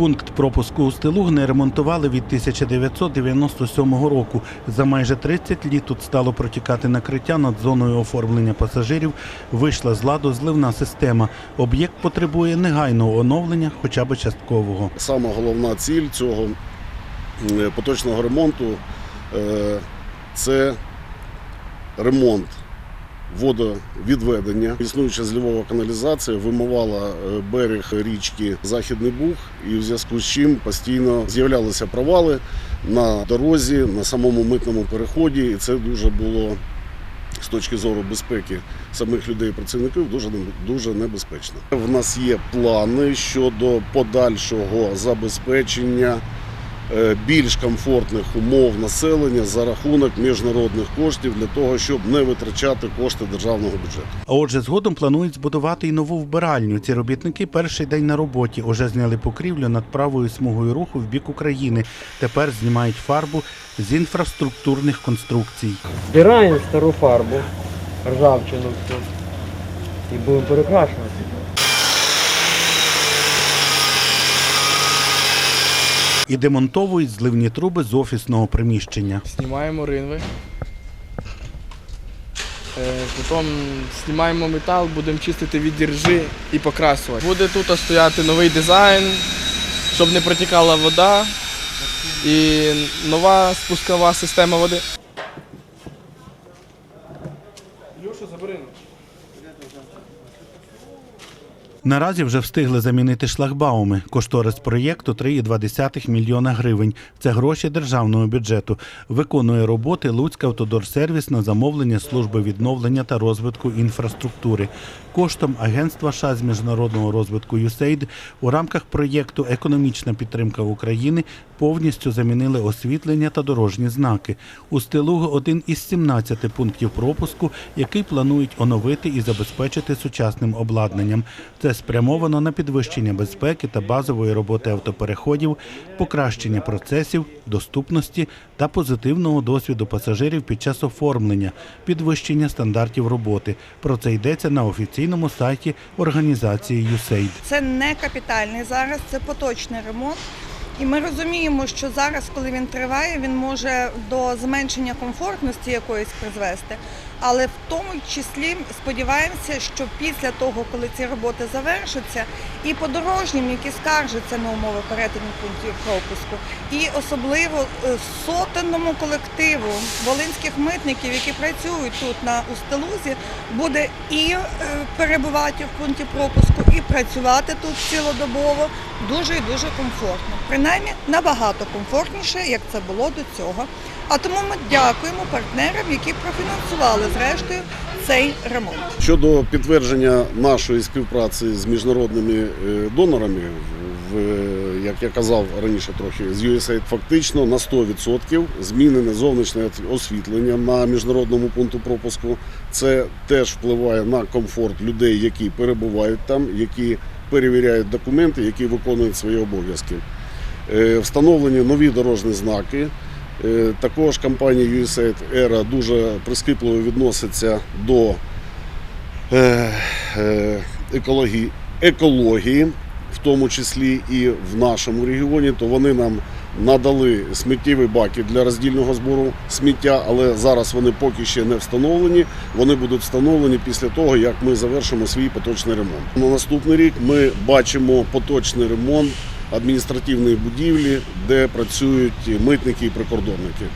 Пункт пропуску у Стилуг не ремонтували від 1997 року. За майже 30 літ тут стало протікати накриття над зоною оформлення пасажирів. Вийшла з ладу зливна система. Об'єкт потребує негайного оновлення, хоча б часткового. Сама головна ціль цього е, поточного ремонту е, це ремонт водовідведення. Існуюча злівова каналізація вимивала е, берег річки Західний Буг, і в зв'язку з чим постійно з'являлися провали на дорозі, на самому митному переході, і це дуже було. З точки зору безпеки самих людей працівників дуже дуже небезпечно. В нас є плани щодо подальшого забезпечення більш комфортних умов населення за рахунок міжнародних коштів для того, щоб не витрачати кошти державного бюджету. А отже, згодом планують збудувати і нову вбиральню. Ці робітники перший день на роботі уже зняли покрівлю над правою смугою руху в бік України. Тепер знімають фарбу з інфраструктурних конструкцій. Збираємо стару фарбу, ржавчину всю і будемо перекрашувати. І демонтовують зливні труби з офісного приміщення. Знімаємо ринви. Е, Потім знімаємо метал, будемо чистити від діржі і покрасувати. Буде тут стояти новий дизайн, щоб не протікала вода і нова спускова система води. Люша, забери. Наразі вже встигли замінити шлагбауми. Кошторис проєкту 3,2 мільйона гривень. Це гроші державного бюджету. Виконує роботи Луцьк автодорсервіс на замовлення служби відновлення та розвитку інфраструктури. Коштом агентства США з міжнародного розвитку USAID у рамках проєкту Економічна підтримка України повністю замінили освітлення та дорожні знаки. У Стилуг один із 17 пунктів пропуску, який планують оновити і забезпечити сучасним обладнанням. Це спрямовано на підвищення безпеки та базової роботи автопереходів, покращення процесів, доступності та позитивного досвіду пасажирів під час оформлення, підвищення стандартів роботи. Про це йдеться на офіційному сайті організації USAID. Це не капітальний зараз, це поточний ремонт. І ми розуміємо, що зараз, коли він триває, він може до зменшення комфортності якоїсь призвести. Але в тому числі сподіваємося, що після того, коли ці роботи завершаться, і подорожнім, які скаржаться на умови перетину пунктів пропуску, і особливо е, сотенному колективу волинських митників, які працюють тут на Устилузі, буде і е, перебувати в пункті пропуску, і працювати тут цілодобово дуже і дуже комфортно. Принаймні набагато комфортніше, як це було до цього. А тому ми дякуємо партнерам, які профінансували зрештою цей ремонт. Щодо підтвердження нашої співпраці з міжнародними е, донорами, як я казав раніше трохи, з USAID фактично на 100% змінене зовнішнє освітлення на міжнародному пункту пропуску. Це теж впливає на комфорт людей, які перебувають там, які перевіряють документи, які виконують свої обов'язки. Е, Встановлені нові дорожні знаки. Е, Також компанія USAID ERA дуже прискіпливо відноситься до е, е, екології, екології, в тому числі і в нашому регіоні, то вони нам надали сміттєві баки для роздільного збору сміття, але зараз вони поки ще не встановлені. Вони будуть встановлені після того, як ми завершимо свій поточний ремонт. На наступний рік ми бачимо поточний ремонт адміністративної будівлі, де працюють митники і прикордонники.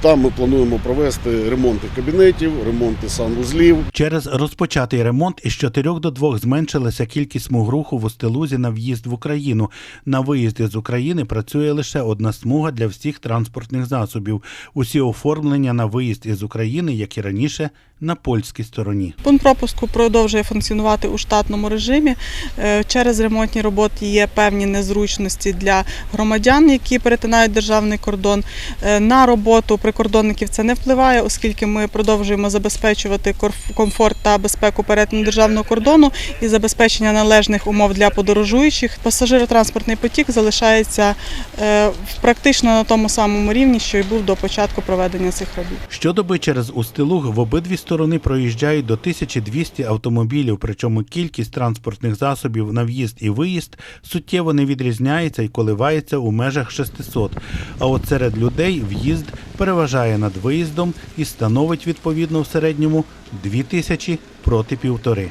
Там ми плануємо провести ремонти кабінетів, ремонти санвузлів. Через розпочатий ремонт із 4 до 2 зменшилася кількість смуг руху в Устилузі на в'їзд в Україну. На виїзді з України працює лише одна смуга для всіх транспортних засобів. Усі оформлення на виїзд із України, як і раніше, на польській стороні. Пункт пропуску продовжує функціонувати у штатному режимі. Е, Через ремонтні роботи є певні незручності для громадян, які перетинають державний кордон. Е, На роботу прикордонників це не впливає, оскільки ми продовжуємо забезпечувати комфорт та безпеку перетину державного кордону і забезпечення належних умов для подорожуючих. Пасажиротранспортний потік залишається е, практично на тому самому рівні, що й був до початку проведення цих робіт. Щодоби через Устилуг в обидві сторони проїжджають до 1200 автомобілів, причому кількість транспортних засобів на в'їзд і виїзд суттєво не відрізняється і коливається у межах 600. А от серед людей в'їзд переважає над виїздом і становить відповідно в середньому 2000 проти півтори.